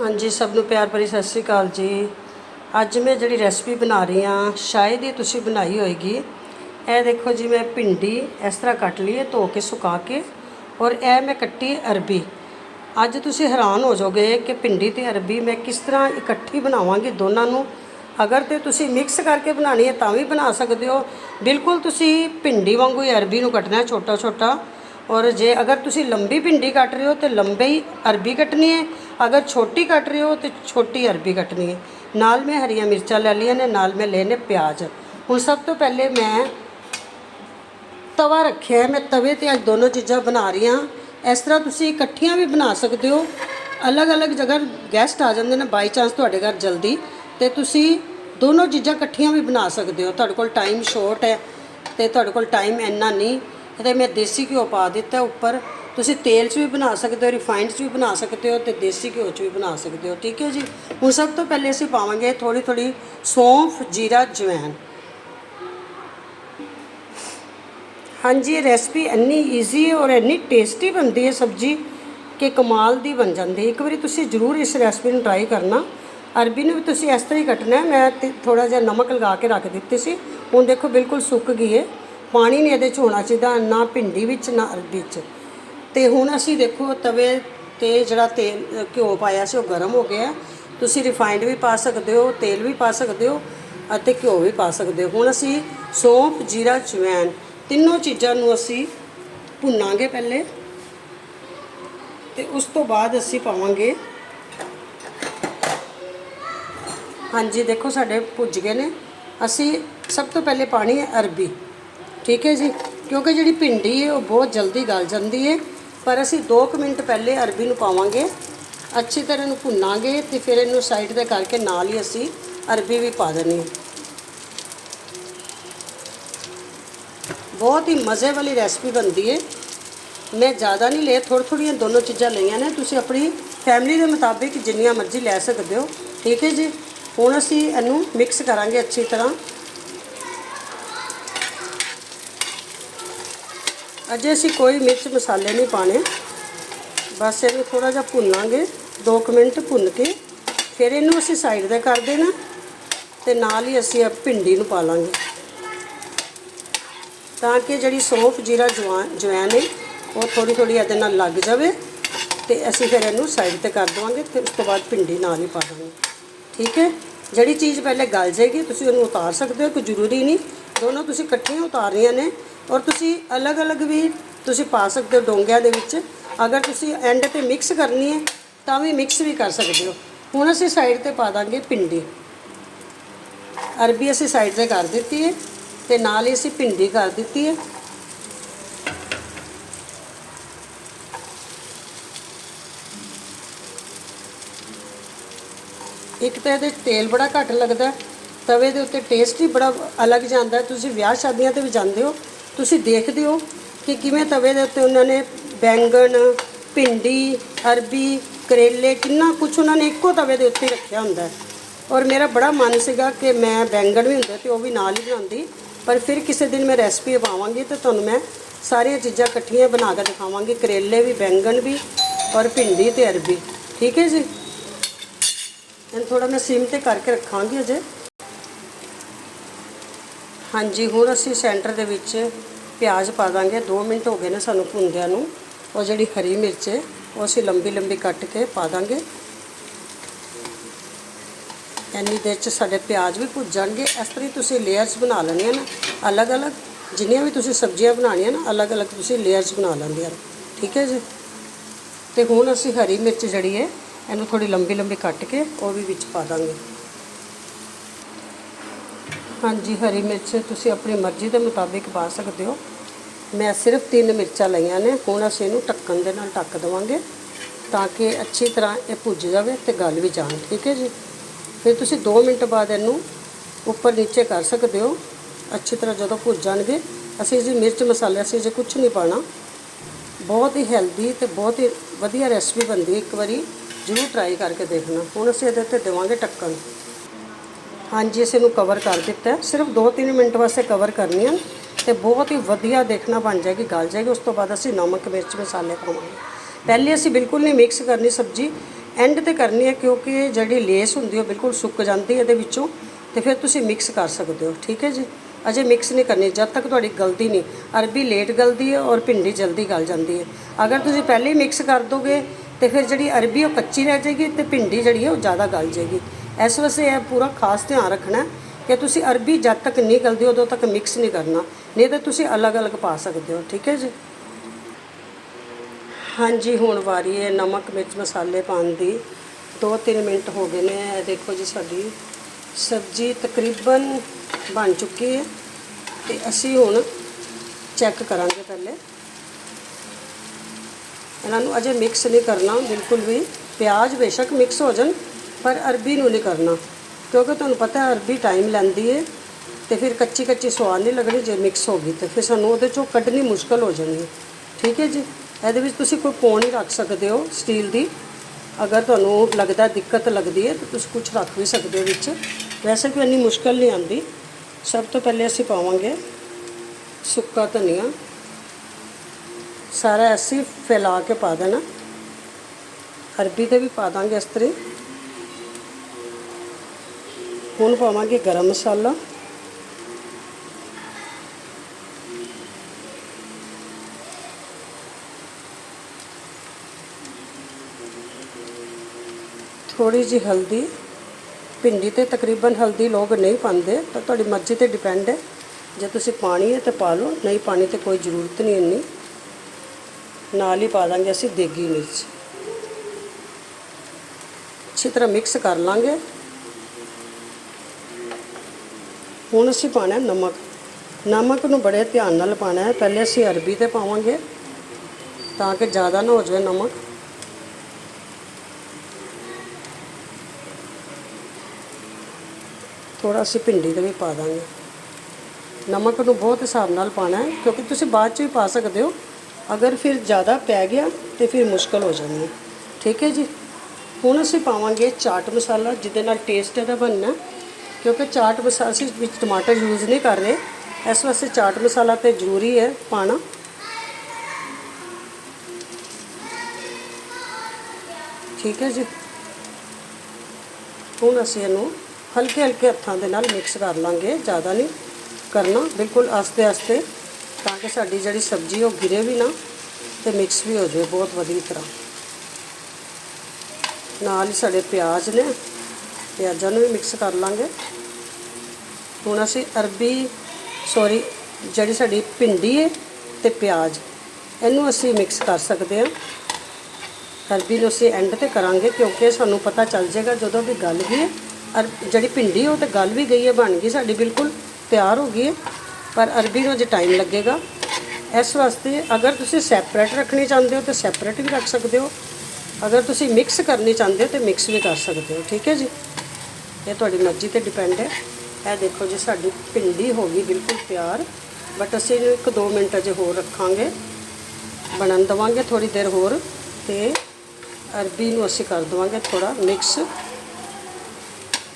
ਹਾਂਜੀ, ਸਭ ਨੂੰ ਪਿਆਰ ਭਰੀ ਸਤਿ ਸ੍ਰੀ ਅਕਾਲ ਜੀ। ਅੱਜ ਮੈਂ ਜਿਹੜੀ ਰੈਸਪੀ ਬਣਾ ਰਹੀ ਹਾਂ, ਸ਼ਾਇਦ ਹੀ ਤੁਸੀਂ ਬਣਾਈ ਹੋਏਗੀ। ਇਹ ਦੇਖੋ ਜੀ, ਮੈਂ ਭਿੰਡੀ ਇਸ ਤਰ੍ਹਾਂ ਕੱਟ ਲਈ ਹੈ, ਧੋ ਕੇ, ਸੁਕਾ ਕੇ ਔਰ ਇਹ ਮੈਂ ਕੱਟੀ ਅਰਬੀ। ਅੱਜ ਤੁਸੀਂ ਹੈਰਾਨ ਹੋ ਜਾਓਗੇ ਕਿ ਭਿੰਡੀ ਤੇ ਅਰਬੀ ਮੈਂ ਕਿਸ ਤਰ੍ਹਾਂ ਇਕੱਠੀ ਬਣਾਵਾਂਗੀ ਦੋਨਾਂ ਨੂੰ। ਅਗਰ ਤੇ ਤੁਸੀਂ ਮਿਕਸ ਕਰਕੇ ਬਣਾਣੀ ਹੈ ਤਾਂ ਵੀ ਬਣਾ ਸਕਦੇ ਹੋ। ਬਿਲਕੁਲ ਤੁਸੀਂ ਭਿੰਡੀ ਵਾਂਗੂ ਹੀ ਅਰਬੀ ਨੂੰ ਕੱਟਣਾ ਛੋਟਾ ਛੋਟਾ ਔਰ ਜੇ ਅਗਰ ਤੁਸੀਂ ਲੰਬੀ ਭਿੰਡੀ ਕੱਟ ਰਹੇ ਹੋ ਤੇ ਲੰਬੇ ਹੀ ਅਰਬੀ ਕੱਟਣੀ ਹੈ। ਅਗਰ ਛੋਟੀ ਕੱਟ ਰਹੇ ਹੋ ਤੇ ਛੋਟੀ ਅਰਬੀ ਕੱਟਣੀ ਹੈ। ਨਾਲ ਮੈਂ ਹਰੀਆਂ ਮਿਰਚਾਂ ਲੈ ਲਈਆਂ ਨੇ, ਨਾਲ ਮੈਂ ਲਏ ਨੇ ਪਿਆਜ਼। ਹੁਣ ਸਭ ਤੋਂ ਪਹਿਲੇ ਮੈਂ ਤਵਾ ਰੱਖਿਆ ਹੈ। ਮੈਂ ਤਵੇ ਤੇ ਅੱਜ ਦੋਨੋਂ ਚੀਜ਼ਾਂ ਬਣਾ ਰਹੀ ਹਾਂ। ਇਸ ਤਰ੍ਹਾਂ ਤੁਸੀਂ ਇਕੱਠੀਆਂ ਵੀ ਬਣਾ ਸਕਦੇ ਹੋ। ਅਲੱਗ-ਅਲੱਗ ਜਗ੍ਹਾ ਗੈਸਟ ਆ ਜਾਂਦੇ ਨੇ ਬਾਈ ਚਾਂਸ ਤੁਹਾਡੇ ਘਰ ਜਲਦੀ। ਤੇ ਤੁਸੀਂ ਦੋਨੋਂ ਚੀਜ਼ਾਂ ਇਕੱਠੀਆਂ ਵੀ ਬਣਾ ਸਕਦੇ ਹੋ। ਤੁਹਾਡੇ ਕੋਲ ਟਾਈਮ ਸ਼ੋਰਟ ਹੈ ਤੇ ਤੁਹਾਡੇ ਕੋਲ ਟਾਈਮ ਇੰਨਾ ਨਹੀਂ। ਅਤੇ ਮੈਂ ਦੇਸੀ ਘਿਓ ਪਾ ਦਿੱਤਾ ਉੱਪਰ, ਤੁਸੀਂ ਤੇਲ 'ਚ ਵੀ ਬਣਾ ਸਕਦੇ ਹੋ ਰਿਫਾਈਨਡ 'ਚ ਵੀ ਬਣਾ ਸਕਦੇ ਹੋ ਤੇ ਦੇਸੀ ਘਿਓ 'ਚ ਵੀ ਬਣਾ ਸਕਦੇ ਹੋ, ਠੀਕ ਹੈ ਜੀ? ਹੁਣ ਸਭ ਤੋਂ ਪਹਿਲੇ ਅਸੀਂ ਪਾਵਾਂਗੇ ਥੋੜੀ ਥੋੜੀ ਸੌਂਫ, ਜੀਰਾ, ਜਵੈਣ। ਹਾਂਜੀ ਰੈਸਪੀ ਇੰਨੀ ਈਜ਼ੀ ਹੈ ਔਰ ਇੰਨੀ ਟੇਸਟੀ ਬਣਦੀ ਹੈ ਸਬਜੀ ਕਿ ਕਮਾਲ ਦੀ ਬਣ ਜਾਂਦੀ ਹੈ। ਇੱਕ ਵਾਰੀ ਤੁਸੀਂ ਜ਼ਰੂਰ ਇਸ ਰੈਸਪੀ ਨੂੰ ਟਰਾਈ ਕਰਨਾ। ਅਰਬੀ ਨੂੰ ਵੀ ਤੁਸੀਂ ਇਸ ਤਰ੍ਹਾਂ ਹੀ ਕੱਟਣਾ ਹੈ। ਮੈਂ ਤੇ ਥੋੜਾ ਜਿਹਾ ਨਮਕ ਲਗਾ ਕੇ ਰੱਖ ਦਿੱਤੀ ਸੀ। ਹੁਣ ਦੇਖੋ ਬਿਲਕੁਲ ਸੁੱਕ ਗਈ ਹੈ। ਪਾਣੀ ਨਹੀਂ ਇਹਦੇ 'ਚ ਹੋਣਾ ਚਾਹੀਦਾ, ਨਾ ਭਿੰਡੀ ਵਿੱਚ, ਨਾ ਅਰਬੀ 'ਚ ਤੇ ਹੁਣ ਅਸੀਂ ਦੇਖੋ, ਤਵੇ ਤੇ ਜਿਹੜਾ ਤੇਲ ਘਿਓ ਪਾਇਆ ਸੀ, ਉਹ ਗਰਮ ਹੋ ਗਿਆ। ਤੁਸੀਂ ਰਿਫਾਈਨਡ ਵੀ ਪਾ ਸਕਦੇ ਹੋ, ਤੇਲ ਵੀ ਪਾ ਸਕਦੇ ਹੋ ਅਤੇ ਘਿਓ ਵੀ ਪਾ ਸਕਦੇ ਹੋ। ਹੁਣ ਅਸੀਂ ਸੌਂਫ, ਜੀਰਾ ਜਵੈਨ ਤਿੰਨੋਂ ਚੀਜ਼ਾਂ ਨੂੰ ਅਸੀਂ ਭੁੰਨਾਂਗੇ ਪਹਿਲੇ ਤੇ ਉਸ ਤੋਂ ਬਾਅਦ ਅਸੀਂ ਪਾਵਾਂਗੇ। ਹਾਂਜੀ, ਦੇਖੋ ਸਾਡੇ ਭੁੱਜ ਗਏ ਨੇ। ਅਸੀਂ ਸਭ ਤੋਂ ਪਹਿਲੇ ਪਾਣੀ ਹੈ ਅਰਬੀ। ਠੀਕ ਹੈ ਜੀ? ਕਿਉਂਕਿ ਜਿਹੜੀ ਭਿੰਡੀ ਹੈ, ਉਹ ਬਹੁਤ ਜਲਦੀ ਗਲ ਜਾਂਦੀ ਹੈ। ਪਰ ਅਸੀਂ 2 ਮਿੰਟ ਪਹਿਲੇ ਅਰਬੀ ਨੂੰ ਪਾਵਾਂਗੇ। ਅੱਛੀ ਤਰ੍ਹਾਂ ਇਹਨੂੰ ਭੁੰਨਾਂਗੇ ਤੇ ਫਿਰ ਇਹਨੂੰ ਸਾਈਡ ਤੇ ਕਰਕੇ ਨਾਲ ਹੀ ਅਸੀਂ ਅਰਬੀ ਵੀ ਪਾ ਦੇਣੀ ਹੈ। ਬਹੁਤ ਹੀ ਮਜ਼ੇ ਵਾਲੀ ਰੈਸਪੀ ਬਣਦੀ ਹੈ। ਮੈਂ ਜ਼ਿਆਦਾ ਨਹੀਂ ਲਿਆ ਥੋੜ੍ਹ ਥੋੜ੍ਹੀਆਂ ਦੋਨੋਂ ਚੀਜ਼ਾਂ ਲਈਆਂ ਨੇ। ਤੁਸੀਂ ਆਪਣੀ ਫੈਮਿਲੀ ਦੇ ਮੁਤਾਬਿਕ ਜਿੰਨੀਆਂ ਮਰਜ਼ੀ ਲੈ ਸਕਦੇ ਹੋ। ਠੀਕ ਹੈ ਜੀ? ਹੁਣ ਅਸੀਂ ਇਹਨੂੰ ਮਿਕਸ ਕਰਾਂਗੇ ਅੱਛੀ ਤਰ੍ਹਾਂ। ਅਜੇ ਅਸੀਂ ਕੋਈ ਮਿਰਚ ਮਸਾਲੇ ਨਹੀਂ ਪਾਣੇ ਬਸ ਇਹਨੂੰ ਥੋੜਾ ਜਿਹਾ ਭੁੰਨਾਂਗੇ 2 ਮਿੰਟ ਭੁੰਨ ਕੇ, ਫਿਰ ਇਹਨੂੰ ਅਸੀਂ ਸਾਈਡ ਤੇ ਕਰ ਦੇਣਾ ਤੇ ਨਾਲ ਹੀ ਅਸੀਂ ਭਿੰਡੀ ਨੂੰ ਪਾ ਲਾਂਗੇ। ਤਾਂ ਕਿ ਜਿਹੜੀ ਸੌਂਫ, ਜੀਰਾ, ਜਵਾਨ ਜਵੈਨ ਹੈ ਉਹ ਥੋੜੀ ਥੋੜੀ ਇਹਦੇ ਨਾਲ ਲੱਗ ਜਾਵੇ ਤੇ ਅਸੀਂ ਫਿਰ ਇਹਨੂੰ ਸਾਈਡ ਤੇ ਕਰ ਦਵਾਂਗੇ ਤੇ ਉਸ ਤੋਂ ਬਾਅਦ ਭਿੰਡੀ ਨਾਲ ਹੀ ਪਾ ਦਾਂਗੇ। ਠੀਕ ਹੈ? ਜਿਹੜੀ ਚੀਜ਼ ਪਹਿਲੇ ਗਲ ਜਾਏਗੀ, ਤੁਸੀਂ ਉਹਨੂੰ ਉਤਾਰ ਸਕਦੇ ਹੋ, ਕੋਈ ਜ਼ਰੂਰੀ ਨਹੀਂ। ਦੋਨੋਂ ਤੁਸੀਂ ਇਕੱਠੀਆਂ ਉਤਾਰ ਰਹੀਆਂ ਨੇ ਔਰ ਤੁਸੀਂ ਅਲੱਗ-ਅਲੱਗ ਵੀ ਤੁਸੀਂ ਪਾ ਸਕਦੇ ਹੋ ਡੋਂਗਿਆਂ ਦੇ ਵਿੱਚ। ਅਗਰ ਤੁਸੀਂ ਐਂਡ ਤੇ ਮਿਕਸ ਕਰਨੀ ਹੈ, ਤਾਂ ਵੀ ਮਿਕਸ ਵੀ ਕਰ ਸਕਦੇ ਹੋ। ਹੁਣ ਅਸੀਂ ਸਾਈਡ ਤੇ ਪਾ ਦਾਂਗੇ ਭਿੰਡੀ। ਅਰਬੀ ਅਸੀਂ ਸਾਈਡ ਤੇ ਕਰ ਦਿੱਤੀ ਹੈ ਤੇ ਨਾਲ ਹੀ ਅਸੀਂ ਭਿੰਡੀ ਕਰ ਦਿੱਤੀ ਹੈ। ਇੱਕ ਤਾਂ ਇਹਦੇ 'ਚ ਤੇਲ ਬੜਾ ਘੱਟ ਲੱਗਦਾ ਤਵੇ ਦੇ ਉੱਤੇ ਟੇਸਟ ਹੀ ਬੜਾ ਅਲੱਗ ਜਾਂਦਾ ਤੁਸੀਂ ਵਿਆਹ ਸ਼ਾਦੀਆਂ ਤੇ ਵੀ ਜਾਂਦੇ ਹੋ, ਤੁਸੀਂ ਦੇਖਦੇ ਹੋ ਕਿ ਕਿਵੇਂ ਤਵੇ ਦੇ ਉੱਤੇ ਉਹਨਾਂ ਨੇ ਬੈਂਗਣ, ਭਿੰਡੀ, ਅਰਬੀ, ਕਰੇਲੇ, ਕਿੰਨਾ ਕੁਝ ਉਹਨਾਂ ਨੇ ਇੱਕੋ ਤਵੇ ਦੇ ਉੱਤੇ ਰੱਖਿਆ ਹੁੰਦਾ ਔਰ ਮੇਰਾ ਬੜਾ ਮਨ ਸੀਗਾ ਕਿ ਮੈਂ ਬੈਂਗਣ ਵੀ ਹੁੰਦਾ ਤੇ ਉਹ ਵੀ ਨਾਲ ਹੀ ਬਣਾਉਂਦੀ, ਪਰ ਫਿਰ ਕਿਸੇ ਦਿਨ ਮੈਂ ਰੈਸਪੀ ਪਾਵਾਂਗੀ ਤੇ ਤੁਹਾਨੂੰ ਮੈਂ ਸਾਰੀਆਂ ਚੀਜ਼ਾਂ ਇਕੱਠੀਆਂ ਬਣਾ ਕੇ ਦਿਖਾਵਾਂਗੀ, ਕਰੇਲੇ ਵੀ, ਬੈਂਗਣ ਵੀ ਔਰ ਭਿੰਡੀ ਤੇ ਅਰਬੀ। ਠੀਕ ਹੈ ਜੀ? ਇਹਨੂੰ ਥੋੜਾ ਮੈਂ ਸਿਮ ਤੇ ਕਰਕੇ ਰੱਖਾਂਗੀ ਅਜੇ। ਹਾਂਜੀ, ਹੁਣ ਅਸੀਂ ਸੈਂਟਰ ਦੇ ਵਿੱਚ ਪਿਆਜ਼ ਪਾ ਦਾਂਗੇ। 2 ਮਿੰਟ ਹੋ ਗਏ ਨੇ ਸਾਨੂੰ ਭੁੰਦਿਆਂ ਨੂੰ। ਉਹ ਜਿਹੜੀ ਹਰੀ ਮਿਰਚ ਹੈ, ਉਹ ਅਸੀਂ ਲੰਬੀ ਲੰਬੀ ਕੱਟ ਕੇ ਪਾ ਦਾਂਗੇ। ਇੰਨੀ ਦੇਰ ਚ ਸਾਡੇ ਪਿਆਜ਼ ਵੀ ਭੁੱਜ ਜਾਣਗੇ। ਇਸ ਤਰ੍ਹਾਂ ਹੀ ਤੁਸੀਂ ਲੇਅਰਸ ਬਣਾ ਲੈਣੀਆਂ ਨੇ। ਅਲੱਗ-ਅਲੱਗ ਜਿੰਨੀਆਂ ਵੀ ਤੁਸੀਂ ਸਬਜ਼ੀਆਂ ਬਣਾਉਣੀਆਂ ਨਾ, ਅਲੱਗ-ਅਲੱਗ ਤੁਸੀਂ ਲੇਅਰਸ ਬਣਾ ਲੈਂਦੇ ਆ। ਠੀਕ ਹੈ ਜੀ? ਤੇ ਹੁਣ ਅਸੀਂ ਹਰੀ ਮਿਰਚ ਜਿਹੜੀ ਹੈ, ਇਹਨੂੰ ਥੋੜੀ ਲੰਬੀ ਲੰਬੀ ਕੱਟ ਕੇ ਉਹ ਵੀ ਵਿੱਚ ਪਾ ਦਾਂਗੇ। ਹਾਂਜੀ, ਹਰੀ ਮਿਰਚ ਤੁਸੀਂ ਆਪਣੀ ਮਰਜ਼ੀ ਦੇ ਮੁਤਾਬਿਕ ਪਾ ਸਕਦੇ ਹੋ। ਮੈਂ ਸਿਰਫ ਤਿੰਨ ਮਿਰਚਾਂ ਲਈਆਂ ਨੇ, ਹੁਣ ਅਸੀਂ ਇਹਨੂੰ ਢੱਕਣ ਦੇ ਨਾਲ ਢੱਕ ਦੇਵਾਂਗੇ ਤਾਂ ਕਿ ਅੱਛੀ ਤਰ੍ਹਾਂ ਇਹ ਭੁੱਜ ਜਾਵੇ ਤੇ ਗਲ ਵੀ ਜਾਣ, ਠੀਕ ਹੈ ਜੀ? ਫਿਰ ਤੁਸੀਂ 2 ਮਿੰਟ ਬਾਅਦ ਇਹਨੂੰ ਉੱਪਰ ਨੀਚੇ ਕਰ ਸਕਦੇ ਹੋ। ਅੱਛੀ ਤਰ੍ਹਾਂ ਜਦੋਂ ਭੁੱਜ ਜਾਣਗੇ, ਅਸੀਂ ਜੀ ਮਿਰਚ ਮਸਾਲੇ ਅਸੀਂ ਜੇ ਕੁਝ ਨਹੀਂ ਪਾਣਾ ਬਹੁਤ ਹੀ ਹੈਲਦੀ ਤੇ ਬਹੁਤ ਹੀ ਵਧੀਆ ਰੈਸਪੀ ਬਣਦੀ ਇੱਕ ਵਾਰੀ, ਜ਼ਰੂਰ ਟਰਾਈ ਕਰਕੇ ਦੇਖਣਾ। ਹੁਣ ਅਸੀਂ ਇਹਦੇ ਉੱਤੇ ਦੇਵਾਂਗੇ ਢੱਕਣ। ਹਾਂਜੀ, ਅਸੀਂ ਇਹਨੂੰ ਕਵਰ ਕਰ ਦਿੱਤਾ ਸਿਰਫ 2-3 ਮਿੰਟ ਵਾਸਤੇ ਕਵਰ ਕਰਨੀ ਹੈ ਤੇ ਬਹੁਤ ਹੀ ਵਧੀਆ ਦੇਖਣਾ ਬਣ ਜਾਏਗੀ, ਗਲ ਜਾਏਗੀ। ਉਸ ਤੋਂ ਬਾਅਦ ਅਸੀਂ ਨਮਕ, ਮਿਰਚ, ਮਸਾਲੇ ਪਾਵਾਂਗੇ। ਪਹਿਲੇ ਅਸੀਂ ਬਿਲਕੁਲ ਨਹੀਂ ਮਿਕਸ ਕਰਨੀ ਸਬਜ਼ੀ। ਐਂਡ ਤੇ ਕਰਨੀ ਹੈ ਕਿਉਂਕਿ ਜਿਹੜੀ ਲੇਸ ਹੁੰਦੀ ਹੈ ਉਹ ਬਿਲਕੁਲ ਸੁੱਕ ਜਾਂਦੀ ਹੈ ਇਹਦੇ ਵਿੱਚੋਂ ਤੇ ਫਿਰ ਤੁਸੀਂ ਮਿਕਸ ਕਰ ਸਕਦੇ ਹੋ। ਠੀਕ ਹੈ ਜੀ? ਅਜੇ ਮਿਕਸ ਨਹੀਂ ਕਰਨੀ, ਜਦ ਤੱਕ ਤੁਹਾਡੀ ਗਲਦੀ ਨਹੀਂ। ਅਰਬੀ ਲੇਟ ਗਲਦੀ ਹੈ ਔਰ ਭਿੰਡੀ ਜਲਦੀ ਗਲ ਜਾਂਦੀ ਹੈ। ਅਗਰ ਤੁਸੀਂ ਪਹਿਲੇ ਹੀ ਮਿਕਸ ਕਰ ਦੋਗੇ ਤੇ ਫਿਰ ਜਿਹੜੀ ਅਰਬੀ ਉਹ ਕੱਚੀ ਰਹਿ ਜਾਏਗੀ ਤੇ ਭਿੰਡੀ ਜਿਹੜੀ ਹੈ ਉਹ ਜ਼ਿਆਦਾ ਗਲ ਜਾਏਗੀ। ਇਸ ਵਾਸਤੇ ਇਹ ਪੂਰਾ ਖਾਸ ਧਿਆਨ ਰੱਖਣਾ ਕਿ ਤੁਸੀਂ ਅਰਬੀ ਜਦ ਤੱਕ ਨਹੀਂ ਗਲਦੀ, ਉਦੋਂ ਤੱਕ ਮਿਕਸ ਨਹੀਂ ਕਰਨਾ। ਨਹੀਂ ਤਾਂ ਤੁਸੀਂ ਅਲੱਗ-ਅਲੱਗ ਪਾ ਸਕਦੇ ਹੋ, ਠੀਕ ਹੈ ਜੀ? ਹਾਂਜੀ, ਹੁਣ ਵਾਰੀ ਹੈ ਨਮਕ, ਮਿਰਚ, ਮਸਾਲੇ ਪਾਉਣ ਦੀ 2-3 ਮਿੰਟ ਹੋ ਗਏ ਨੇ। ਇਹ ਦੇਖੋ ਜੀ, ਸਾਡੀ ਸਬਜ਼ੀ ਤਕਰੀਬਨ ਬਣ ਚੁੱਕੀ ਹੈ ਤੇ ਅਸੀਂ ਹੁਣ ਚੈੱਕ ਕਰਾਂਗੇ ਪਹਿਲੇ। ਇਹਨਾਂ ਨੂੰ ਅਜੇ ਮਿਕਸ ਨਹੀਂ ਕਰਨਾ, ਬਿਲਕੁਲ ਵੀ ਪਿਆਜ਼ ਬੇਸ਼ੱਕ ਮਿਕਸ ਹੋ ਜਾਣ। ਪਰ ਅਰਬੀ ਨੂੰ ਨਹੀਂ ਕਰਨਾ, ਕਿਉਂਕਿ ਤੁਹਾਨੂੰ ਪਤਾ ਅਰਬੀ ਟਾਈਮ ਲੈਂਦੀ ਹੈ ਤੇ ਫਿਰ ਕੱਚੀ ਕੱਚੀ ਸਵਾਦ ਨਹੀਂ ਲੱਗਣੀ, ਜੇ ਮਿਕਸ ਹੋ ਗਈ ਤੇ ਫਿਰ ਸਾਨੂੰ ਉਹਦੇ ਚੋਂ ਕੱਢਣੀ ਮੁਸ਼ਕਲ ਹੋ ਜਾਣੀ ਠੀਕ ਹੈ ਜੀ? ਇਹਦੇ ਵਿੱਚ ਤੁਸੀਂ ਕੋਈ ਪੌਣ ਰੱਖ ਸਕਦੇ ਹੋ ਸਟੀਲ ਦੀ। ਅਗਰ ਤੁਹਾਨੂੰ ਲੱਗਦਾ ਦਿੱਕਤ ਲੱਗਦੀ ਹੈ ਤਾਂ ਤੁਸੀਂ ਕੁਝ ਰੱਖ ਵੀ ਸਕਦੇ ਹੋ ਵਿੱਚ। ਵੈਸੇ ਕੋਈ ਇੰਨੀ ਮੁਸ਼ਕਲ ਨਹੀਂ ਆਉਂਦੀ। ਸਭ ਤੋਂ ਪਹਿਲੇ ਅਸੀਂ ਪਾਵਾਂਗੇ ਸੁੱਕਾ ਧਨੀਆ। ਸਾਰਾ ਐਸੀ ਫੈਲਾ ਕੇ ਪਾ ਦੇਣਾ। ਅਰਬੀ ਤੇ ਵੀ ਪਾ ਦਾਂਗੇ ਇਸ ਤਰ੍ਹਾਂ ਹੁਣ ਪਾਵਾਂਗੇ ਗਰਮ ਮਸਾਲਾ। ਥੋੜੀ ਜਿਹੀ ਹਲਦੀ। ਭਿੰਡੀ ਤੇ ਤਕਰੀਬਨ ਹਲਦੀ ਲੋਕ ਨਹੀਂ ਪਾਉਂਦੇ, ਤਾਂ ਤੁਹਾਡੀ ਮਰਜ਼ੀ ਤੇ ਡਿਪੈਂਡ ਹੈ। ਜੇ ਤੁਸੀਂ ਪਾਣੀ ਹੈ ਤਾਂ ਪਾ ਲਓ, ਨਹੀਂ ਪਾਣੀ ਤੇ ਕੋਈ ਜ਼ਰੂਰਤ ਨਹੀਂ ਇੰਨੀ। ਨਾਲ ਹੀ ਪਾ ਦਾਂਗੇ ਅਸੀਂ ਦੇਗੀ ਮਿਰਚ। ਅੱਛੀ ਤਰ੍ਹਾਂ ਮਿਕਸ ਕਰ ਲਾਂਗੇ। ਹੁਣ ਅਸੀਂ ਪਾਣਾ ਨਮਕ। ਨਮਕ ਨੂੰ ਬੜੇ ਧਿਆਨ ਨਾਲ ਪਾਣਾ ਹੈ। ਪਹਿਲੇ ਅਸੀਂ ਅਰਬੀ ਤੇ ਪਾਵਾਂਗੇ, ਤਾਂ ਕਿ ਜ਼ਿਆਦਾ ਨਾ ਹੋ ਜਾਵੇ ਨਮਕ। ਥੋੜਾ ਅਸੀਂ ਭਿੰਡੀ ਤੇ ਵੀ ਪਾ ਦਾਂਗੇ। ਨਮਕ ਨੂੰ ਬਹੁਤ ਹਿਸਾਬ ਨਾਲ ਪਾਣਾ ਹੈ, ਕਿਉਂਕਿ ਤੁਸੀਂ ਬਾਅਦ ਚ ਵੀ ਪਾ ਸਕਦੇ ਹੋ। ਅਗਰ ਫਿਰ ਜ਼ਿਆਦਾ ਪੈ ਗਿਆ ਤੇ ਫਿਰ ਮੁਸ਼ਕਲ ਹੋ ਜਾਣੀ ਹੈ। ਠੀਕ ਹੈ ਜੀ? ਹੁਣ ਅਸੀਂ ਪਾਵਾਂਗੇ ਚਾਟ ਮਸਾਲਾ, ਜਿਹਦੇ ਨਾਲ ਟੇਸਟ ਇਹਦਾ ਬਣਨਾ ਕਿਉਂਕਿ ਚਾਟ ਮਸਾਲਾ ਅਸੀਂ ਵਿੱਚ ਟਮਾਟਰ ਯੂਜ਼ ਨਹੀਂ ਕਰ ਰਹੇ। ਇਸ ਵਾਸਤੇ ਚਾਟ ਮਸਾਲਾ ਤੇ ਜ਼ਰੂਰੀ ਹੈ ਪਾਣਾ। ਠੀਕ ਹੈ ਜੀ। ਹੁਣ ਅਸੀਂ ਇਹਨੂੰ ਹਲਕੇ ਹਲਕੇ ਹੱਥਾਂ ਦੇ ਨਾਲ ਮਿਕਸ ਕਰ ਲਾਂਗੇ। ਜ਼ਿਆਦਾ ਨਹੀਂ ਕਰਨਾ। ਬਿਲਕੁਲ ਆਸਤੇ ਆਸਤੇ ਤਾਂ ਕਿ ਸਾਡੀ ਜਿਹੜੀ ਸਬਜ਼ੀ ਉਹ ਗਿਰੇ ਵੀ ਨਾ ਤੇ ਮਿਕਸ ਵੀ ਹੋ ਜਾਵੇ ਬਹੁਤ ਵਧੀਆ ਤਰ੍ਹਾਂ। ਨਾਲ ਹੀ ਸਾਡੇ ਪਿਆਜ਼ ਨੇ। ਪਿਆਜ਼ਾਂ ਨੂੰ ਵੀ ਮਿਕਸ ਕਰ ਲਾਂਗੇ। ਹੁਣ ਅਸੀਂ ਅਰਬੀ ਸੌਰੀ ਜਿਹੜੀ ਸਾਡੀ ਭਿੰਡੀ ਹੈ ਤੇ ਪਿਆਜ਼, ਇਹਨੂੰ ਅਸੀਂ ਮਿਕਸ ਕਰ ਸਕਦੇ ਹਾਂ। ਅਰਬੀ ਨੂੰ ਅਸੀਂ ਐਂਡ ਤੇ ਕਰਾਂਗੇ ਕਿਉਂਕਿ ਸਾਨੂੰ ਪਤਾ ਚੱਲ ਜਾਏਗਾ ਜਦੋਂ ਵੀ ਗਲ ਗਈ ਹੈ। ਅਰ, ਜਿਹੜੀ ਭਿੰਡੀ ਉਹ ਤੇ ਗਲ ਵੀ ਗਈ ਹੈ, ਬਣ ਗਈ ਸਾਡੀ ਬਿਲਕੁਲ ਤਿਆਰ ਹੋ ਗਈ ਹੈ। ਪਰ ਅਰਬੀ ਨੂੰ ਅਜੇ ਟਾਈਮ ਲੱਗੇਗਾ, ਇਸ ਵਾਸਤੇ ਅਗਰ ਤੁਸੀਂ ਸੈਪਰੇਟ ਰੱਖਣੀ ਚਾਹੁੰਦੇ ਹੋ ਤਾਂ ਸੈਪਰੇਟ ਵੀ ਰੱਖ ਸਕਦੇ ਹੋ। ਅਗਰ ਤੁਸੀਂ ਮਿਕਸ ਕਰਨੀ ਚਾਹੁੰਦੇ ਹੋ ਤਾਂ ਮਿਕਸ ਵੀ ਕਰ ਸਕਦੇ ਹੋ, ਠੀਕ ਹੈ ਜੀ? ਇਹ ਤੁਹਾਡੀ ਮਰਜ਼ੀ ਤੇ ਡਿਪੈਂਡ ਹੈ। ਇਹ ਦੇਖੋ ਜੀ, ਸਾਡੀ ਭਿੰਡੀ ਹੋ ਗਈ ਬਿਲਕੁਲ ਤਿਆਰ। ਬਟ ਅਸੀਂ ਇਹਨੂੰ 1-2 ਮਿੰਟ ਅਜੇ ਹੋਰ ਰੱਖਾਂਗੇ। ਬਣਨ ਦਵਾਂਗੇ ਥੋੜੀ ਦੇਰ ਹੋਰ ਤੇ ਅਰਬੀ ਨੂੰ ਅਸੀਂ ਕਰ ਦਵਾਂਗੇ ਥੋੜਾ ਮਿਕਸ।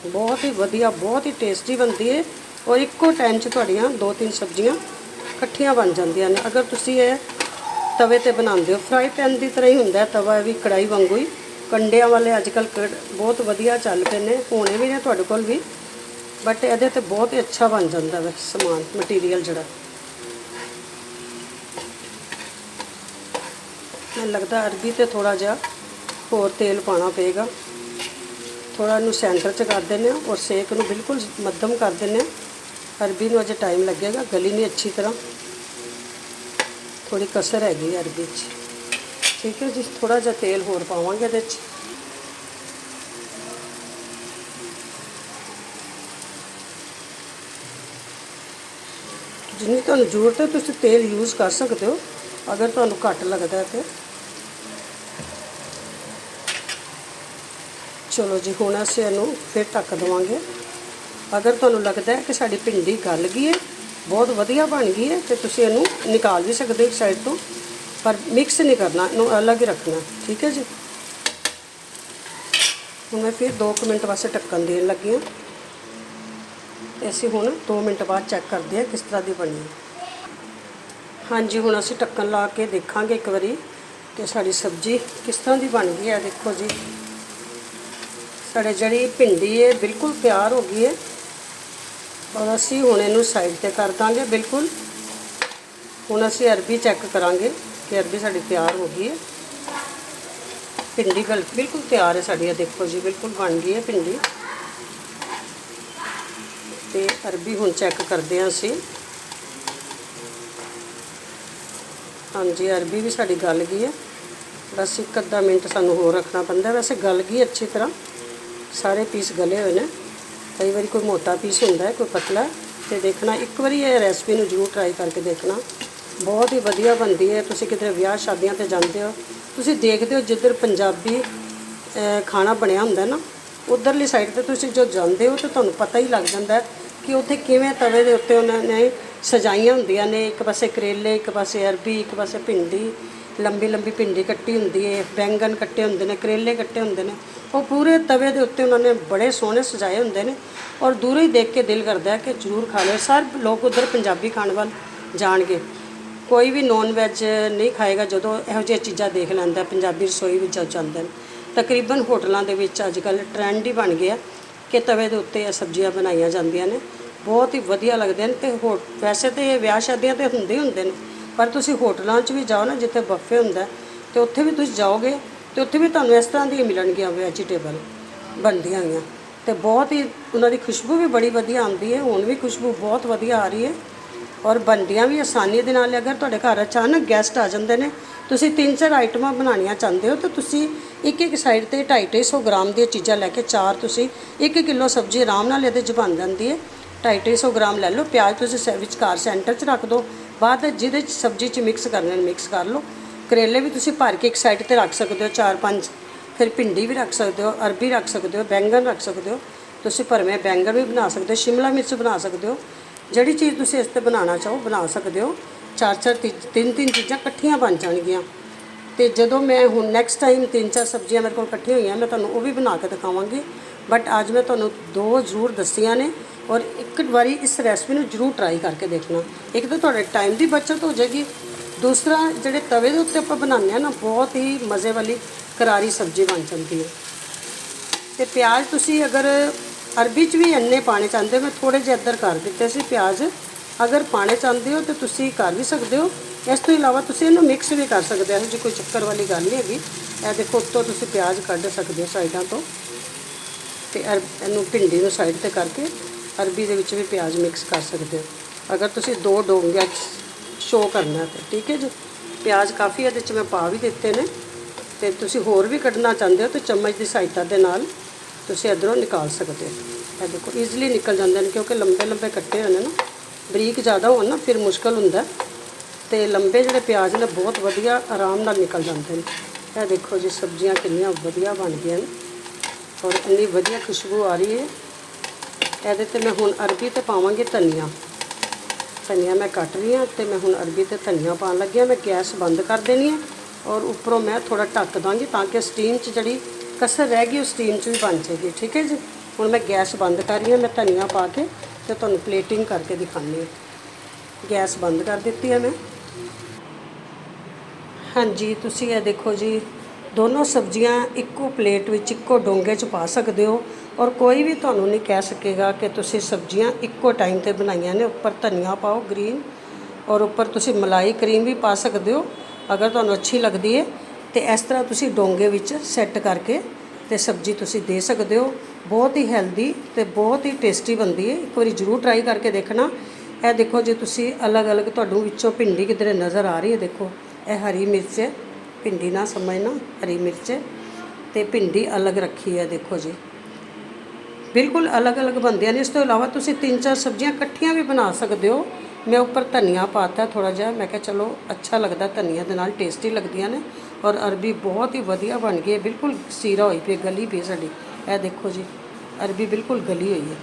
ਬਹੁਤ ਹੀ ਵਧੀਆ, ਬਹੁਤ ਹੀ ਟੇਸਟੀ ਬਣਦੀ ਹੈ ਔਰ ਇੱਕੋ ਟਾਈਮ 'ਚ ਤੁਹਾਡੀਆਂ ਦੋ ਤਿੰਨ ਸਬਜ਼ੀਆਂ ਇਕੱਠੀਆਂ ਬਣ ਜਾਂਦੀਆਂ ਨੇ। ਅਗਰ ਤੁਸੀਂ ਇਹ ਤਵੇ ਤੇ ਬਣਾਉਂਦੇ ਹੋ ਫਰਾਈ ਪੈਨ ਦੀ ਤਰ੍ਹਾਂ ਹੀ ਹੁੰਦਾ ਹੈ ਤਵਾ ਵੀ ਕੜਾਈ ਵਾਂਗੂ ਹੀ। ਕੰਡਿਆਂ ਵਾਲੇ ਅੱਜ ਕੱਲ ਬਹੁਤ ਵਧੀਆ ਚੱਲ ਪਏ ਨੇ। ਹੋਣੇ ਵੀ ਨੇ ਤੁਹਾਡੇ ਕੋਲ ਵੀ। ਬਟ ਇਹਦੇ ਤੇ ਬਹੁਤ ਹੀ ਅੱਛਾ ਬਣ ਜਾਂਦਾ ਹੈ ਸਮਾਨ ਮਟੀਰੀਅਲ ਜਿਹੜਾ। ਮੈਨੂੰ ਲੱਗਦਾ ਅਰਬੀ ਤੇ ਥੋੜਾ ਜਿਹਾ ਹੋਰ ਤੇਲ ਪਾਣਾ ਪਏਗਾ। ਥੋੜਾ ਇਹਨੂੰ ਸੈਂਟਰ 'ਚ ਕਰ ਦਿੰਦੇ ਹਾਂ ਔਰ ਸੇਕ ਨੂੰ ਬਿਲਕੁਲ ਮੱਧਮ ਕਰ ਦਿੰਦੇ ਹਾਂ। ਅਰਬੀ ਨੂੰ ਅਜੇ ਟਾਈਮ ਲੱਗੇਗਾ, ਗਲੀ ਨਹੀਂ ਅੱਛੀ ਤਰ੍ਹਾਂ। ਥੋੜੀ ਕਸਰ ਹੈਗੀ ਹੈ ਅਰਬੀ 'ਚ। ਠੀਕ ਹੈ ਜੀ ਥੋੜਾ ਜਿਹਾ ਤੇਲ ਹੋਰ ਪਾਵਾਂਗੇ ਇਹਦੇ 'ਚ। ਜਿੰਨੀ ਤੁਹਾਨੂੰ ਜ਼ਰੂਰਤ ਹੈ, ਤੁਸੀਂ ਤੇਲ ਯੂਜ਼ ਕਰ ਸਕਦੇ ਹੋ। ਅਗਰ ਤੁਹਾਨੂੰ ਘੱਟ ਲੱਗਦਾ ਹੈ ਤੇ। ਚਲੋ ਜੀ, ਹੁਣ ਅਸੀਂ ਇਹਨੂੰ ਫਿਰ ਢੱਕ ਦੇਵਾਂਗੇ। ਅਗਰ ਤੁਹਾਨੂੰ ਲੱਗਦਾ ਹੈ ਕਿ ਸਾਡੀ ਭਿੰਡੀ ਗਲ ਗਈ ਹੈ, ਬਹੁਤ ਵਧੀਆ ਬਣ ਗਈ ਹੈ, ਤੇ ਤੁਸੀਂ ਇਹਨੂੰ ਨਿਕਾਲ ਵੀ ਸਕਦੇ ਹੋ ਇੱਕ ਸਾਈਡ ਤੋਂ। ਪਰ ਮਿਕਸ ਨਹੀਂ ਕਰਨਾ, ਇਹਨੂੰ ਅਲੱਗ ਹੀ ਰੱਖਣਾ, ਠੀਕ ਹੈ ਜੀ? ਹੁਣ ਮੈਂ ਫਿਰ 2 ਮਿੰਟ ਵਾਸਤੇ ਢੱਕਣ ਦੇਣ ਲੱਗੀ ਹਾਂ। ਤੇ ਅਸੀਂ ਹੁਣ 2 ਮਿੰਟ ਬਾਅਦ ਚੈੱਕ ਕਰਦੇ ਹਾਂ ਕਿਸ ਤਰ੍ਹਾਂ ਦੀ ਬਣੀ ਹੈ। ਹਾਂਜੀ, ਹੁਣ ਅਸੀਂ ਢੱਕਣ ਲਾ ਕੇ ਦੇਖਾਂਗੇ ਇੱਕ ਵਾਰੀ ਕਿ ਸਾਡੀ ਸਬਜ਼ੀ ਕਿਸ ਤਰ੍ਹਾਂ ਦੀ ਬਣ ਗਈ ਹੈ। ਦੇਖੋ ਜੀ, ਸਾਡੇ ਜਿਹੜੀ ਭਿੰਡੀ ਹੈ, ਬਿਲਕੁਲ ਤਿਆਰ ਹੋ ਗਈ ਹੈ। ਔਰ ਅਸੀਂ ਹੁਣ ਇਹਨੂੰ ਸਾਈਡ ਤੇ ਕਰ ਦਾਂਗੇ, ਬਿਲਕੁਲ। ਹੁਣ ਅਸੀਂ ਅਰਬੀ ਚੈੱਕ ਕਰਾਂਗੇ ਕਿ ਅਰਬੀ ਸਾਡੀ ਤਿਆਰ ਹੋ ਗਈ ਹੈ। ਭਿੰਡੀ ਬਿਲ- ਬਿਲਕੁਲ ਤਿਆਰ ਹੈ ਸਾਡੀ, ਇਹ ਦੇਖੋ ਜੀ, ਬਿਲਕੁਲ ਬਣ ਗਈ ਹੈ ਭਿੰਡੀ। ਤੇ ਅਰਬੀ ਹੁਣ ਚੈੱਕ ਕਰਦੇ ਹਾਂ ਅਸੀਂ। ਹਾਂਜੀ, ਅਰਬੀ ਵੀ ਸਾਡੀ ਗਲ ਗਈ ਹੈ। ਬਸ ਇੱਕ ਅੱਧਾ ਮਿੰਟ ਸਾਨੂੰ ਹੋਰ ਰੱਖਣਾ ਪੈਂਦਾ ਵੈਸੇ ਗਲ ਗਈ ਅੱਛੀ ਤਰ੍ਹਾਂ। ਸਾਰੇ ਪੀਸ ਗਲੇ ਹੋਏ ਨੇ। ਕਈ ਵਾਰੀ ਕੋਈ ਮੋਟਾ ਪੀਸ ਹੁੰਦਾ ਹੈ, ਕੋਈ ਪਤਲਾ ਤੇ ਦੇਖਣਾ, ਇੱਕ ਵਾਰੀ ਇਹ ਰੈਸਪੀ ਨੂੰ ਜ਼ਰੂਰ ਟਰਾਈ ਕਰਕੇ ਦੇਖਣਾ। ਬਹੁਤ ਹੀ ਵਧੀਆ ਬਣਦੀ ਹੈ। ਤੁਸੀਂ ਕਿਤੇ ਵਿਆਹ ਸ਼ਾਦੀਆਂ ਤੇ ਜਾਂਦੇ ਹੋ, ਤੁਸੀਂ ਦੇਖਦੇ ਹੋ ਜਿੱਧਰ ਪੰਜਾਬੀ ਖਾਣਾ ਬਣਿਆ ਹੁੰਦਾ ਨਾ, ਉਧਰਲੀ ਸਾਈਡ ਤੇ ਤੁਸੀਂ ਜੋ ਜਾਂਦੇ ਹੋ ਤੇ ਤੁਹਾਨੂੰ ਪਤਾ ਹੀ ਲੱਗ ਜਾਂਦਾ ਹੈ ਕਿ ਉੱਥੇ ਕਿਵੇਂ ਤਵੇ ਦੇ ਉੱਤੇ ਉਹਨਾਂ ਨੇ ਸਜਾਈਆਂ ਹੁੰਦੀਆਂ ਨੇ, ਇੱਕ ਪਾਸੇ ਕਰੇਲੇ, ਇੱਕ ਪਾਸੇ ਅਰਬੀ, ਇੱਕ ਪਾਸੇ ਭਿੰਡੀ, ਲੰਬੀ ਲੰਬੀ ਭਿੰਡੀ ਕੱਟੀ ਹੁੰਦੀ ਹੈ ਬੈਂਗਨ ਕੱਟੇ ਹੁੰਦੇ ਨੇ, ਕਰੇਲੇ ਕੱਟੇ ਹੁੰਦੇ ਨੇ। ਉਹ ਪੂਰੇ ਤਵੇ ਦੇ ਉੱਤੇ ਉਹਨਾਂ ਨੇ ਬੜੇ ਸੋਹਣੇ ਸਜਾਏ ਹੁੰਦੇ ਨੇ ਔਰ ਦੂਰੋਂ ਹੀ ਦੇਖ ਕੇ ਦਿਲ ਕਰਦਾ ਹੈ ਕਿ ਜ਼ਰੂਰ ਖਾ ਲਓ। ਸਾਰੇ ਲੋਕ ਉਧਰ ਪੰਜਾਬੀ ਖਾਣ ਵੱਲ ਜਾਣਗੇ। ਕੋਈ ਵੀ ਨੌਨ ਵੈਜ ਨਹੀਂ ਖਾਏਗਾ ਜਦੋਂ ਇਹੋ ਜਿਹੀਆਂ ਚੀਜ਼ਾਂ ਦੇਖ ਲੈਂਦਾ, ਪੰਜਾਬੀ ਰਸੋਈ ਵਿੱਚ ਜਦ ਜਾਂਦੇ ਨੇ। ਤਕਰੀਬਨ ਹੋਟਲਾਂ ਦੇ ਵਿੱਚ ਅੱਜ ਕੱਲ੍ਹ ਟ੍ਰੈਂਡ ਹੀ ਬਣ ਗਿਆ। ਕਿ ਤਵੇ ਦੇ ਉੱਤੇ ਇਹ ਸਬਜ਼ੀਆਂ ਬਣਾਈਆਂ ਜਾਂਦੀਆਂ ਨੇ। ਬਹੁਤ ਹੀ ਵਧੀਆ ਲੱਗਦੇ ਨੇ ਤੇ ਹੋ ਵੈਸੇ ਤੇ ਇਹ ਵਿਆਹ ਸ਼ਾਦੀਆਂ ਤੇ ਹੁੰਦੇ ਹੀ ਹੁੰਦੇ ਨੇ ਪਰ ਤੁਸੀਂ ਹੋਟਲਾਂ 'ਚ ਵੀ ਜਾਓ ਨਾ ਜਿੱਥੇ ਬੱਫੇ ਹੁੰਦਾ ਹੈ, ਤੇ ਉੱਥੇ ਵੀ ਤੁਸੀਂ ਜਾਓਗੇ ਤੇ ਉੱਥੇ ਵੀ ਤੁਹਾਨੂੰ ਇਸ ਤਰ੍ਹਾਂ ਦੀਆਂ ਮਿਲਣਗੀਆਂ ਵੈਜੀਟੇਬਲ ਬਣਦੀਆਂ ਹੋਈਆਂ। ਤੇ ਬਹੁਤ ਹੀ ਉਹਨਾਂ ਦੀ ਖੁਸ਼ਬੂ ਵੀ ਬੜੀ ਵਧੀਆ ਆਉਂਦੀ ਹੈ ਹੁਣ ਵੀ ਖੁਸ਼ਬੂ ਬਹੁਤ ਵਧੀਆ ਆ ਰਹੀ ਹੈ। ਔਰ ਬਣਦੀਆਂ ਵੀ ਆਸਾਨੀ ਦੇ ਨਾਲ ਅਗਰ ਤੁਹਾਡੇ ਘਰ ਅਚਾਨਕ ਗੈਸਟ ਆ ਜਾਂਦੇ ਨੇ ਤੁਸੀਂ ਤਿੰਨ ਚਾਰ ਆਈਟਮਾਂ ਬਣਾਉਣੀਆਂ ਚਾਹੁੰਦੇ ਹੋ, ਤਾਂ ਤੁਸੀਂ ਇੱਕ ਇੱਕ ਸਾਈਡ ਤੇ 250 ਗ੍ਰਾਮ ਦੀਆਂ ਚੀਜ਼ਾਂ ਲੈ ਕੇ ਚਾਰ ਤੁਸੀਂ 1 ਕਿਲੋ ਸਬਜ਼ੀ ਆਰਾਮ ਨਾਲ ਇਹਦੇ 'ਚ ਬਣ ਜਾਂਦੀ ਹੈ। 250 ਗ੍ਰਾਮ ਲੈ ਲਓ, ਪਿਆਜ਼ ਤੁਸੀਂ ਸ- ਵਿਚਕਾਰ ਸੈਂਟਰ 'ਚ ਰੱਖ ਦਿਓ ਬਾਅਦ ਜਿਹਦੇ 'ਚ ਸਬਜ਼ੀ 'ਚ ਮਿਕਸ ਕਰਨੇ ਨੇ ਮਿਕਸ ਕਰ ਲਓ। ਕਰੇਲੇ ਵੀ ਤੁਸੀਂ ਭਰ ਕੇ ਇੱਕ ਸਾਈਡ ਤੇ ਰੱਖ ਸਕਦੇ ਹੋ, ਚਾਰ ਪੰਜ। ਫਿਰ ਭਿੰਡੀ ਵੀ ਰੱਖ ਸਕਦੇ ਹੋ, ਅਰਬੀ ਰੱਖ ਸਕਦੇ ਹੋ, ਬੈਂਗਣ ਰੱਖ ਸਕਦੇ ਹੋ। ਤੁਸੀਂ ਭਰਵੇਂ ਬੈਂਗਣ ਵੀ ਬਣਾ ਸਕਦੇ ਹੋ, ਸ਼ਿਮਲਾ ਮਿਰਚ ਬਣਾ ਸਕਦੇ ਹੋ। ਜਿਹੜੀ ਚੀਜ਼ ਤੁਸੀਂ ਇਸ ਤੇ ਬਣਾਉਣਾ ਚਾਹੋ, ਬਣਾ ਸਕਦੇ ਹੋ। ਚਾਰ ਚਾਰ ਤੀ- ਤਿੰਨ ਤਿੰਨ ਚੀਜ਼ਾਂ ਇਕੱਠੀਆਂ ਬਣ ਜਾਣਗੀਆਂ। ਤੇ ਜਦੋਂ ਮੈਂ ਹੁਣ ਨੈਕਸਟ ਟਾਈਮ ਤਿੰਨ ਚਾਰ ਸਬਜ਼ੀਆਂ ਮੇਰੇ ਕੋਲ ਇਕੱਠੀਆਂ ਹੋਈਆਂ, ਮੈਂ ਤੁਹਾਨੂੰ ਉਹ ਵੀ ਬਣਾ ਕੇ ਦਿਖਾਵਾਂਗੀ। ਬਟ ਅੱਜ ਮੈਂ ਤੁਹਾਨੂੰ ਦੋ ਜ਼ਰੂਰ ਦੱਸੀਆਂ ਨੇ ਔਰ ਇੱਕ ਵਾਰੀ ਇਸ ਰੈਸਪੀ ਨੂੰ ਜ਼ਰੂਰ ਟਰਾਈ ਕਰਕੇ ਦੇਖਣਾ। ਇੱਕ ਤਾਂ ਤੁਹਾਡੇ ਟਾਈਮ ਦੀ ਬਚਤ ਹੋ ਜਾਏਗੀ। ਦੂਸਰਾ, ਜਿਹੜੇ ਤਵੇ ਦੇ ਉੱਤੇ ਆਪਾਂ ਬਣਾਉਂਦੇ ਆ ਨਾ, ਬਹੁਤ ਹੀ ਮਜ਼ੇ ਵਾਲੀ ਕਰਾਰੀ ਸਬਜ਼ੀ ਬਣ ਜਾਂਦੀ ਹੈ। ਤੇ ਪਿਆਜ਼ ਤੁਸੀਂ ਅਗਰ ਅਰਬੀ 'ਚ ਵੀ ਇੰਨੇ ਪਾਣੇ ਚਾਹੁੰਦੇ ਹੋ, ਮੈਂ ਥੋੜੇ ਜਿਹੇ ਇੱਧਰ ਕਰ ਦਿੱਤੇ ਸੀ ਪਿਆਜ਼। ਅਗਰ ਪਾਣੇ ਚਾਹੁੰਦੇ ਹੋ ਤਾਂ ਤੁਸੀਂ ਕਰ ਵੀ ਸਕਦੇ ਹੋ। ਇਸ ਤੋਂ ਇਲਾਵਾ ਤੁਸੀਂ ਇਹਨੂੰ ਮਿਕਸ ਵੀ ਕਰ ਸਕਦੇ ਹੋ। ਇਹੋ ਜਿਹੀ ਕੋਈ ਚੱਕਰ ਵਾਲੀ ਗੱਲ ਨਹੀਂ ਹੈਗੀ। ਇਹ ਦੇਖੋ, ਉੱਤੋਂ ਤੁਸੀਂ ਪਿਆਜ਼ ਕੱਢ ਸਕਦੇ ਹੋ ਸਾਈਡਾਂ ਤੋਂ ਤੇ ਅਰ ਇਹਨੂੰ ਭਿੰਡੀ ਨੂੰ ਸਾਈਡ ਤੇ ਕਰਕੇ ਅਰਬੀ ਦੇ ਵਿੱਚ ਵੀ ਪਿਆਜ਼ ਮਿਕਸ ਕਰ ਸਕਦੇ ਹੋ। ਅਗਰ ਤੁਸੀਂ ਦੋ ਡੋਂਗਿਆ 'ਚ ਸ਼ੋ ਕਰਨਾ ਤੇ, ਠੀਕ ਹੈ ਜੀ? ਪਿਆਜ਼ ਕਾਫੀ ਇਹਦੇ 'ਚ ਮੈਂ ਪਾ ਵੀ ਦਿੱਤੇ ਨੇ ਤੇ ਤੁਸੀਂ ਹੋਰ ਵੀ ਕੱਢਣਾ ਚਾਹੁੰਦੇ ਹੋ ਤੇ ਚਮਚ ਦੀ ਸਹਾਇਤਾ ਦੇ ਨਾਲ ਤੁਸੀਂ ਇਧਰੋਂ ਨਿਕਾਲ ਸਕਦੇ ਹੋ। ਇਹ ਦੇਖੋ ਈਜ਼ੀਲੀ ਨਿਕਲ ਜਾਂਦੇ ਨੇ ਕਿਉਂਕਿ ਲੰਬੇ ਲੰਬੇ ਕੱਟੇ ਹੋਏ ਨੇ ਨਾ। ਬਰੀਕ ਜ਼ਿਆਦਾ ਹੋਣ ਨਾ, ਫਿਰ ਮੁਸ਼ਕਲ ਹੁੰਦਾ। ਤੇ ਲੰਬੇ ਜਿਹੜੇ ਪਿਆਜ਼ ਨੇ, ਬਹੁਤ ਵਧੀਆ ਆਰਾਮ ਨਾਲ ਨਿਕਲ ਜਾਂਦੇ ਨੇ। ਇਹ ਦੇਖੋ ਜੀ, ਸਬਜ਼ੀਆਂ ਕਿੰਨੀਆਂ ਵਧੀਆ ਬਣ ਗਈਆਂ ਨੇ। ਔਰ ਇੰਨੀ ਵਧੀਆ ਖੁਸ਼ਬੂ ਆ ਰਹੀ ਹੈ। ਇਹਦੇ ਤੇ ਮੈਂ ਹੁਣ ਅਰਬੀ ਤੇ ਪਾਵਾਂਗੀ ਧਨੀਆ। ਧਨੀਆ ਮੈਂ ਕੱਟ ਰਹੀ ਹਾਂ ਤੇ ਮੈਂ ਹੁਣ ਅਰਬੀ ਤੇ ਧਨੀਆ ਪਾਉਣ ਲੱਗੀ ਮੈਂ ਗੈਸ ਬੰਦ ਕਰ ਦੇਣੀ ਹੈ ਔਰ ਉੱਪਰੋਂ ਮੈਂ ਥੋੜਾ ਢੱਕ ਦਾਂਗੀ ਤਾਂ ਕਿ ਸਟੀਮ 'ਚ ਜਿਹੜੀ ਕਸਰ ਰਹਿ ਗਈ, ਉਹ ਸਟੀਮ 'ਚ ਵੀ ਬਣ ਜਾਏਗੀ। ਠੀਕ ਹੈ ਜੀ? ਹੁਣ ਮੈਂ ਗੈਸ ਬੰਦ ਕਰ ਰਹੀ ਹਾਂ, ਮੈਂ ਧਨੀਆ ਪਾ ਕੇ ਤੇ ਤੁਹਾਨੂੰ ਪਲੇਟਿੰਗ ਕਰਕੇ ਦਿਖਾਉਂਦੀ ਹਾਂ। ਗੈਸ ਬੰਦ ਕਰ ਦਿੱਤੀ ਹੈ ਮੈਂ। ਹਾਂਜੀ, ਤੁਸੀਂ ਇਹ ਦੇਖੋ ਜੀ, ਦੋਨੋਂ ਸਬਜ਼ੀਆਂ ਇੱਕੋ ਪਲੇਟ ਵਿੱਚ ਇੱਕੋ ਡੋਂਗੇ 'ਚ ਪਾ ਸਕਦੇ ਹੋ ਔਰ ਕੋਈ ਵੀ ਤੁਹਾਨੂੰ ਨਹੀਂ ਕਹਿ ਸਕੇਗਾ ਕਿ ਤੁਸੀਂ ਸਬਜ਼ੀਆਂ ਇੱਕੋ ਟਾਈਮ ਤੇ ਬਣਾਈਆਂ ਨੇ। ਉੱਪਰ ਧਨੀਆ ਪਾਓ ਗ੍ਰੀਨ ਔਰ ਉੱਪਰ ਤੁਸੀਂ ਮਲਾਈ ਕਰੀਮ ਵੀ ਪਾ ਸਕਦੇ ਹੋ, ਅਗਰ ਤੁਹਾਨੂੰ ਅੱਛੀ ਲੱਗਦੀ ਹੈ ਤੇ ਇਸ ਤਰ੍ਹਾਂ ਤੁਸੀਂ ਡੋਂਗੇ ਵਿੱਚ ਸੈੱਟ ਕਰਕੇ ਤੇ ਸਬਜ਼ੀ ਤੁਸੀਂ ਦੇ ਸਕਦੇ ਹੋ। ਬਹੁਤ ਹੀ ਹੈਲਦੀ ਤੇ ਬਹੁਤ ਹੀ ਟੇਸਟੀ ਬਣਦੀ ਹੈ। ਇੱਕ ਵਾਰੀ ਜ਼ਰੂਰ ਟਰਾਈ ਕਰਕੇ ਦੇਖਣਾ। ਇਹ ਦੇਖੋ ਜੇ, ਤੁਸੀਂ ਅਲੱਗ-ਅਲੱਗ ਤੁਹਾਨੂੰ ਵਿੱਚੋਂ ਭਿੰਡੀ ਕਿਧਰੇ ਨਜ਼ਰ ਆ ਰਹੀ ਹੈ। ਦੇਖੋ, ਇਹ ਹਰੀ ਮਿਰਚ ਹੈ। ਭਿੰਡੀ ਨਾ ਸਮਝਣਾ, ਹਰੀ ਮਿਰਚ ਹੈ ਤੇ ਭਿੰਡੀ ਅਲੱਗ ਰੱਖੀ ਹੈ, ਦੇਖੋ ਜੀ। ਬਿਲਕੁਲ ਅਲੱਗ-ਅਲੱਗ ਬਣਦੀਆਂ ਨੇ। ਇਸ ਤੋਂ ਇਲਾਵਾ ਤੁਸੀਂ ਤਿੰਨ ਚਾਰ ਸਬਜ਼ੀਆਂ ਇਕੱਠੀਆਂ ਵੀ ਬਣਾ ਸਕਦੇ ਹੋ। ਮੈਂ ਉੱਪਰ ਧਨੀਆ ਪਾਤਾ ਥੋੜਾ ਜਿਹਾ। ਮੈਂ ਕਿਹਾ, ਚਲੋ, ਅੱਛਾ ਲੱਗਦਾ ਧਨੀਆ ਦੇ ਨਾਲ ਟੇਸਟੀ ਲੱਗਦੀਆਂ ਨੇ ਔਰ ਅਰਬੀ ਬਹੁਤ ਹੀ ਵਧੀਆ ਬਣ ਗਈ ਹੈ। ਬਿਲਕੁਲ ਸੀਰਾ ਹੋਈ ਪਈ ਗਲੀ ਪਈ ਸਾਡੀ। ਇਹ ਦੇਖੋ ਜੀ, ਅਰਬੀ ਬਿਲਕੁਲ ਗਲੀ ਹੋਈ ਹੈ।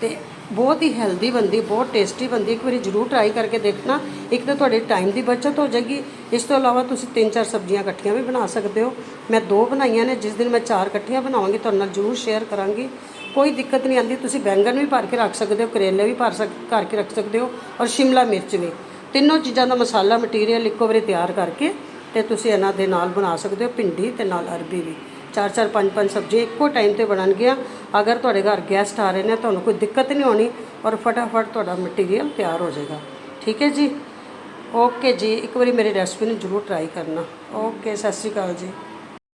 ਤੇ ਬਹੁਤ ਹੀ ਹੈਲਦੀ ਬਣਦੀ, ਬਹੁਤ ਟੇਸਟੀ ਬਣਦੀ, ਇੱਕ ਵਾਰੀ ਜ਼ਰੂਰ ਟਰਾਈ ਕਰਕੇ ਦੇਖਣਾ। ਇੱਕ ਤਾਂ ਤੁਹਾਡੇ ਟਾਈਮ ਦੀ ਬਚਤ ਹੋ ਜਾਏਗੀ। ਇਸ ਤੋਂ ਇਲਾਵਾ ਤੁਸੀਂ ਤਿੰਨ ਚਾਰ ਸਬਜ਼ੀਆਂ ਇਕੱਠੀਆਂ ਵੀ ਬਣਾ ਸਕਦੇ ਹੋ। ਮੈਂ ਦੋ ਬਣਾਈਆਂ ਨੇ, ਜਿਸ ਦਿਨ ਮੈਂ ਚਾਰ ਇਕੱਠੀਆਂ ਬਣਾਵਾਂਗੀ, ਤੁਹਾਡੇ ਨਾਲ ਜ਼ਰੂਰ ਸ਼ੇਅਰ ਕਰਾਂਗੀ। ਕੋਈ ਦਿੱਕਤ ਨਹੀਂ ਆਉਂਦੀ, ਤੁਸੀਂ ਬੈਂਗਣ ਵੀ ਭਰ ਕੇ ਰੱਖ ਸਕਦੇ ਹੋ, ਕਰੇਲੇ ਵੀ ਭਰ ਸਕ ਕਰਕੇ ਰੱਖ ਸਕਦੇ ਹੋ ਔਰ ਸ਼ਿਮਲਾ ਮਿਰਚ ਵੀ। ਤਿੰਨੋਂ ਚੀਜ਼ਾਂ ਦਾ ਮਸਾਲਾ ਮਟੀਰੀਅਲ ਇੱਕੋ ਵਾਰੀ ਤਿਆਰ ਕਰਕੇ ਤੇ ਤੁਸੀਂ ਇਹਨਾਂ ਦੇ ਨਾਲ ਬਣਾ ਸਕਦੇ ਹੋ, ਭਿੰਡੀ ਤੇ ਨਾਲ ਅਰਬੀ ਵੀ। ਚਾਰ ਚਾਰ ਪੰਜ ਪੰਜ ਸਬਜ਼ੀਆਂ ਇੱਕੋ ਟਾਈਮ ਤੇ ਬਣਨਗੀਆਂ। ਅਗਰ ਤੁਹਾਡੇ ਘਰ ਗੈਸਟ ਆ ਰਹੇ ਨੇ, ਤੁਹਾਨੂੰ ਕੋਈ ਦਿੱਕਤ ਨਹੀਂ ਆਉਣੀ ਔਰ ਫਟਾਫਟ ਤੁਹਾਡਾ ਮਟੀਰੀਅਲ ਤਿਆਰ ਹੋ ਜਾਏਗਾ। ਠੀਕ ਹੈ ਜੀ? ਓਕੇ ਜੀ, ਇੱਕ ਵਾਰੀ ਮੇਰੀ ਰੈਸਪੀ ਨੂੰ ਜ਼ਰੂਰ ਟਰਾਈ ਕਰਨਾ। ਓਕੇ ਸਤਿ ਸ਼੍ਰੀ ਅਕਾਲ ਜੀ।